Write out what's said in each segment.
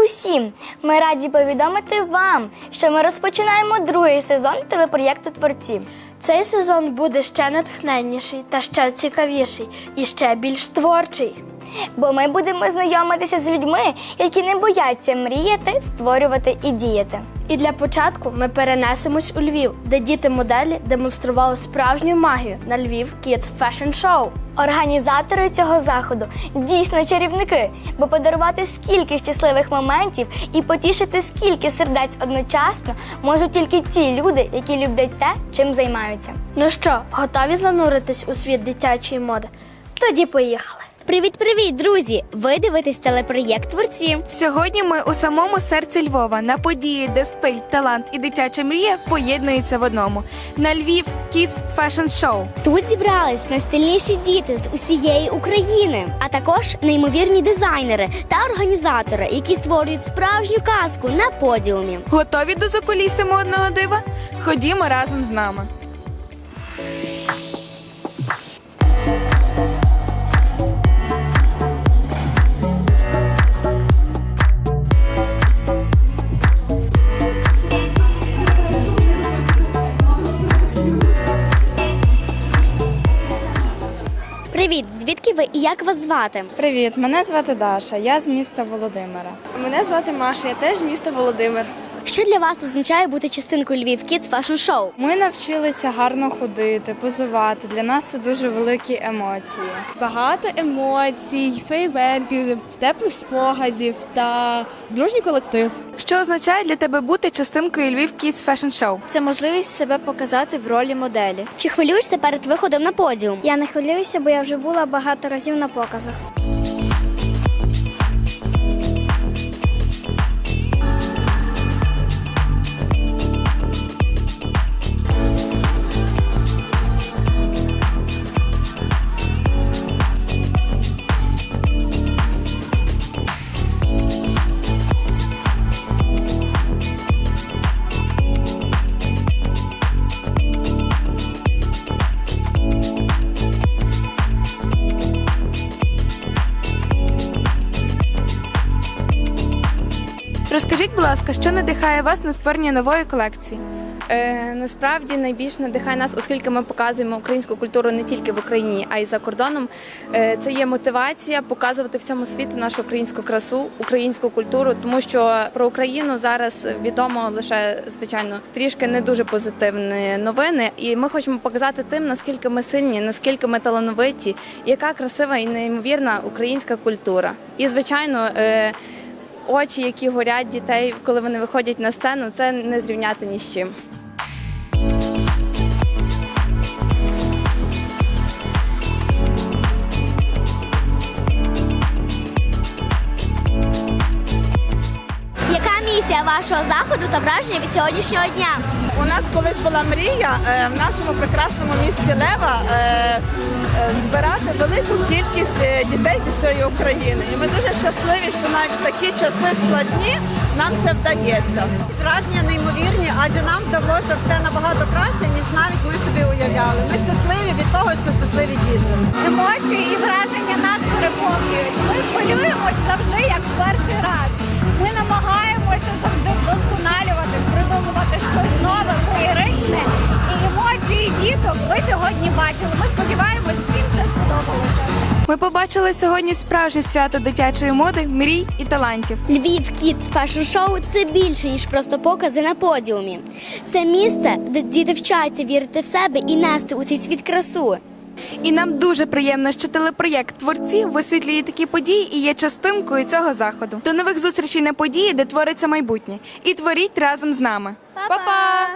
всім! Ми раді повідомити вам, що ми розпочинаємо другий сезон телепроєкту Творці. Цей сезон буде ще натхненніший та ще цікавіший і ще більш творчий. Бо ми будемо знайомитися з людьми, які не бояться мріяти, створювати і діяти. І для початку ми перенесемось у Львів, де діти-моделі демонстрували справжню магію на Львів Kids Fashion Show. Організатори цього заходу дійсно чарівники, бо подарувати скільки щасливих моментів і потішити скільки сердець одночасно можуть тільки ті люди, які люблять те, чим займаються. Ну що, готові зануритись у світ дитячої моди? Тоді поїхали. Привіт-привіт, друзі! Ви дивитесь телепроєкт Творці. Сьогодні ми у самому серці Львова на події, де стиль, талант і дитяча мрія поєднуються в одному. На Львів Kids Fashion Show. Тут зібрались найстильніші діти з усієї України, а також неймовірні дизайнери та організатори, які створюють справжню казку на подіумі. Готові до закулісся модного дива? Ходімо разом з нами. Як вас звати? Привіт, мене звати Даша, я з міста Володимира. Мене звати Маша, я теж з міста Володимир. Що для вас означає бути частинкою Львів Kids Fashion Show? Ми навчилися гарно ходити, позувати. Для нас це дуже великі емоції. Багато емоцій, фейверків, теплих спогадів та дружній колектив. Що означає для тебе бути частинкою Львів Kids Fashion Show? Це можливість себе показати в ролі моделі. Чи хвилюєшся перед виходом на подіум? Я не хвилююся, бо я вже була багато разів на показах. Розкажіть, будь ласка, що надихає вас на створення нової колекції? Е, насправді найбільш надихає нас, оскільки ми показуємо українську культуру не тільки в Україні, а й за кордоном. Е, це є мотивація показувати всьому світу нашу українську красу, українську культуру, тому що про Україну зараз відомо лише звичайно трішки не дуже позитивні новини. І ми хочемо показати тим, наскільки ми сильні, наскільки ми талановиті, яка красива і неймовірна українська культура. І звичайно. Е, Очі, які горять дітей, коли вони виходять на сцену, це не зрівняти ні з чим. Місія вашого заходу та враження від сьогоднішнього дня? У нас колись була мрія е, в нашому прекрасному місті Лева е, е, збирати велику кількість е, дітей зі всієї України. І ми дуже щасливі, що навіть в такі часи складні нам це вдається. Враження неймовірні, адже нам вдалося все набагато краще, ніж навіть ми собі уявляли. Ми щасливі від того, що щасливі діти. Емоції і враження нас переповнюють. Ми хвилюємось завжди як в перший раз. Ми намагаємося завжди вдосконалюватись, придумувати щось нове, феєричне. І емоції діток ви сьогодні бачили. Ми сподіваємось, всім все сподобалося. Ми побачили сьогодні справжнє свято дитячої моди, мрій і талантів. Львів Kids Fashion Show – це більше ніж просто покази на подіумі. Це місце, де діти вчаться вірити в себе і нести у цей світ красу. І нам дуже приємно, що телепроєкт Творці висвітлює такі події і є частинкою цього заходу. До нових зустрічей на події, де твориться майбутнє. І творіть разом з нами. Па-па!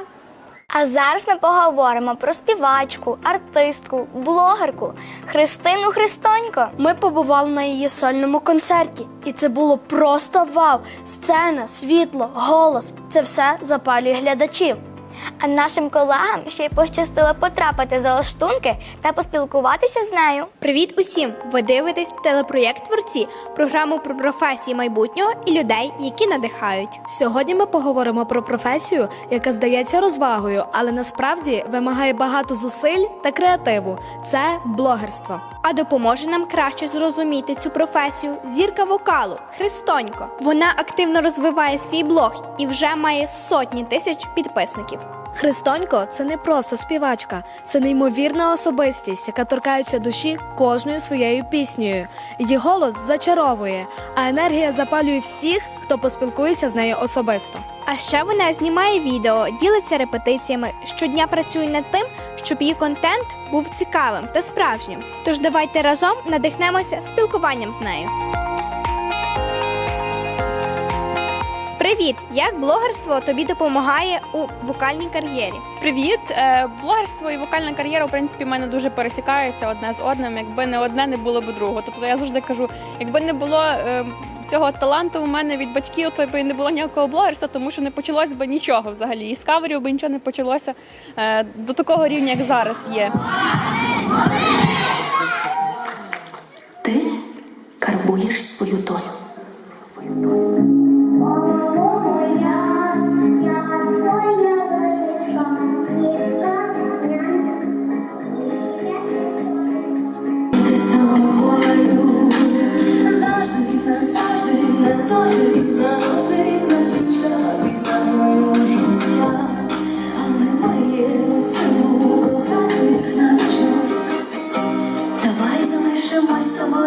А зараз ми поговоримо про співачку, артистку, блогерку Христину Христонько. Ми побували на її сольному концерті, і це було просто вау! Сцена, світло, голос це все запалює глядачів. А нашим колегам ще й пощастило потрапити за лаштунки та поспілкуватися з нею. Привіт усім! Ви дивитесь телепроєкт Творці, програму про професії майбутнього і людей, які надихають. Сьогодні ми поговоримо про професію, яка здається розвагою, але насправді вимагає багато зусиль та креативу. Це блогерство. А допоможе нам краще зрозуміти цю професію зірка вокалу Христонько. Вона активно розвиває свій блог і вже має сотні тисяч підписників. Христонько це не просто співачка, це неймовірна особистість, яка торкається душі кожною своєю піснею. Її голос зачаровує, а енергія запалює всіх, хто поспілкується з нею особисто. А ще вона знімає відео, ділиться репетиціями, щодня працює над тим, щоб її контент був цікавим та справжнім. Тож давайте разом надихнемося спілкуванням з нею. Привіт! Як блогерство тобі допомагає у вокальній кар'єрі? Привіт! Е, Блогерство і вокальна кар'єра, в принципі, в мене дуже пересікаються одне з одним. Якби не одне, не було б другого. Тобто я завжди кажу, якби не було е, цього таланту у мене від батьків, то і не було ніякого блогерства, тому що не почалось би нічого взагалі. І з каверів би нічого не почалося е, до такого рівня, як зараз є. Ти карбуєш свою долю.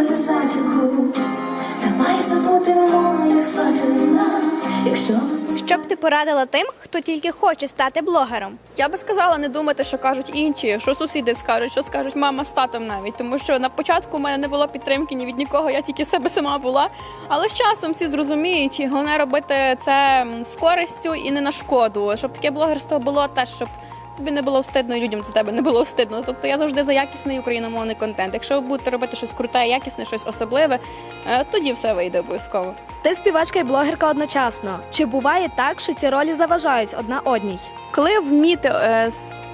Тобою садіку. Давай забудемо, як звати нас, якщо Що б ти порадила тим, хто тільки хоче стати блогером? Я би сказала не думати, що кажуть інші, що сусіди скажуть, що скажуть мама з татом навіть. Тому що на початку у мене не було підтримки ні від нікого, я тільки в себе сама була. Але з часом всі зрозуміють, і головне робити це з користю і не на шкоду. Щоб таке блогерство було теж, щоб тобі не було встидно, і людям за тебе не було встидно. Тобто я завжди за якісний україномовний контент. Якщо ви будете робити щось круте, якісне, щось особливе, е, тоді все вийде обов'язково. Ти співачка і блогерка одночасно. Чи буває так, що ці ролі заважають одна одній? Коли вміти е,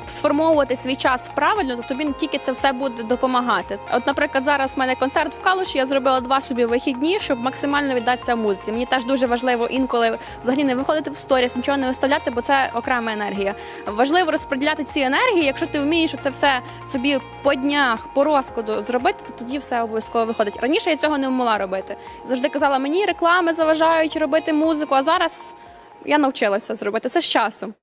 сформовувати свій час правильно, то тобі не тільки це все буде допомагати. От, наприклад, зараз в мене концерт в Калуші, я зробила два собі вихідні, щоб максимально віддатися музиці. Мені теж дуже важливо інколи взагалі не виходити в сторіс, нічого не виставляти, бо це окрема енергія. Важливо розподіляти ці енергії. Якщо ти вмієш це все собі по днях, по розкладу зробити, то тоді все обов'язково виходить. Раніше я цього не вміла робити. Завжди казала, мені реклами заважають робити музику, а зараз. Я навчилася зробити все з часом.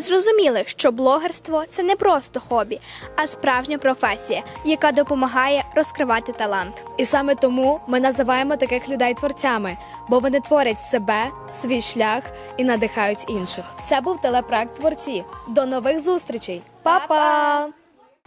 Ми зрозуміли, що блогерство це не просто хобі, а справжня професія, яка допомагає розкривати талант. І саме тому ми називаємо таких людей творцями, бо вони творять себе, свій шлях і надихають інших. Це був телепроект Творці. До нових зустрічей, Па-па!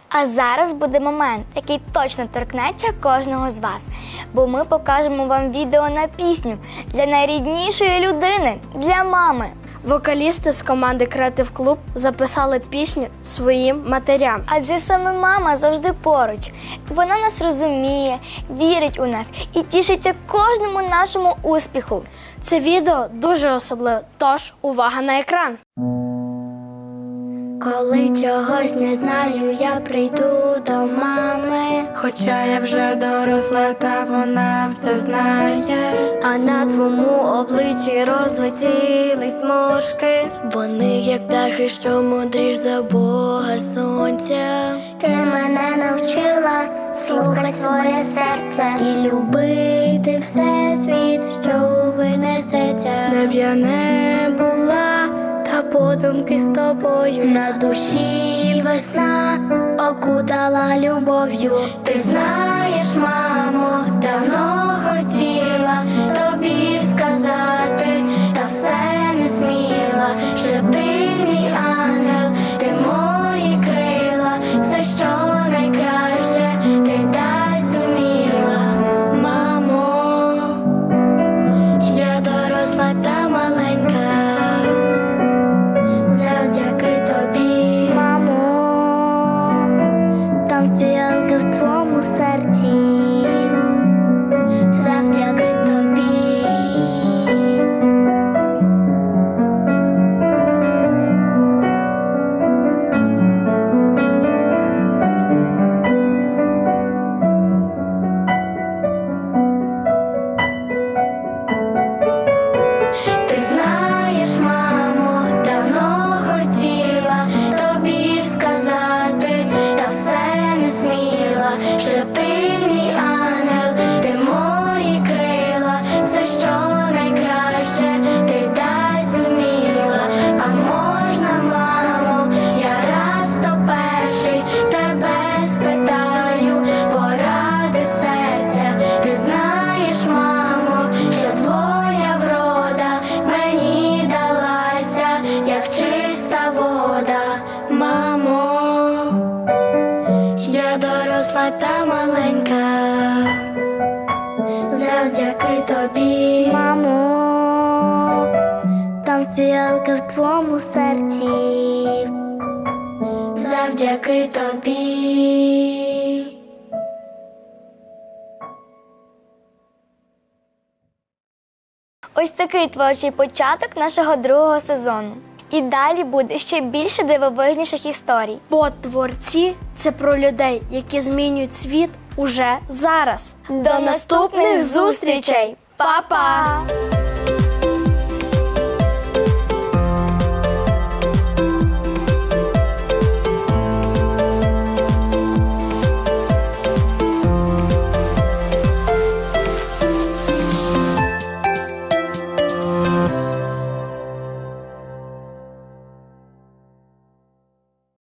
А зараз буде момент, який точно торкнеться кожного з вас, бо ми покажемо вам відео на пісню для найріднішої людини, для мами. Вокалісти з команди Креатив Клуб записали пісню своїм матерям. Адже саме мама завжди поруч. Вона нас розуміє, вірить у нас і тішиться кожному нашому успіху. Це відео дуже особливе, тож увага на екран. Коли чогось не знаю, я прийду до мами. Хоча я вже доросла, та вона все знає. А на твоєму обличчі розлетілись смужки. Вони як птахи, що мудріш за Бога сонця. Ти мене навчила слухати своє серце і любити все світ, що винесеться. Не б я не була, подумки з тобою на душі весна окутала любов'ю. Ти знаєш, мамо, давно хотіла Завдяки тобі. Ось такий творчий початок нашого другого сезону. І далі буде ще більше дивовижніших історій. Бо творці це про людей, які змінюють світ уже зараз. До наступних зустрічей! Па-па!